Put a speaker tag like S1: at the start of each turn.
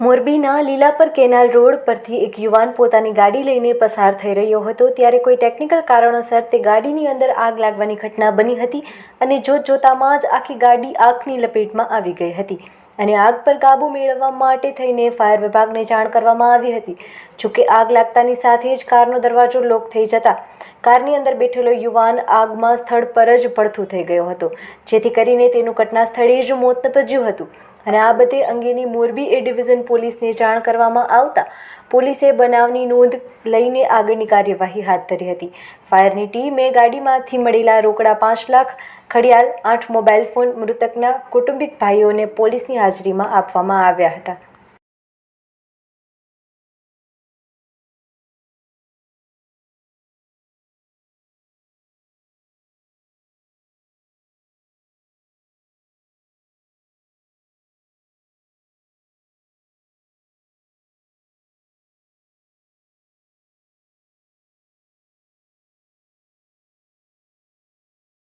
S1: મોરબીના Lilapar canal road પરથી એક યુવાન પોતાની ગાડી લઈને પસાર થઈ રહ્યો હતો. ત્યારે કોઈ ટેકનિકલ કારણોસર તે ગાડીની અંદર આગ લાગવાની ઘટના બની હતી અને જોત જોતામાં જ આખી ગાડી આગની લપેટમાં આવી ગઈ હતી અને આગ પર કાબૂ મેળવવા માટે થઈને ફાયર વિભાગને જાણ કરવામાં આવી હતી. જોકે આગ લાગતાની સાથે જ કારનો દરવાજો લોક થઈ જતા કારની અંદર બેઠેલો યુવાન આગમાં સ્થળ પર જ પડથું થઈ ગયો હતો. જેથી કરીને તેનું ઘટના સ્થળે જ મોત નીપજ્યું હતું. અને આ બધે અંગેની મોરબી એ ડિવિઝન પોલીસને જાણ કરવામાં આવતા પોલીસે બનાવની નોંધ લઈને આગળની કાર્યવાહી હાથ ધરી હતી. ફાયરની ટીમે ગાડીમાંથી મળેલા રોકડા પાંચ લાખ ખડિયાળ આઠ મોબાઈલ ફોન, મૃતકના કુટુંબિક ભાઈઓને પોલીસની હાજરીમાં આપવામાં આવ્યા હતા.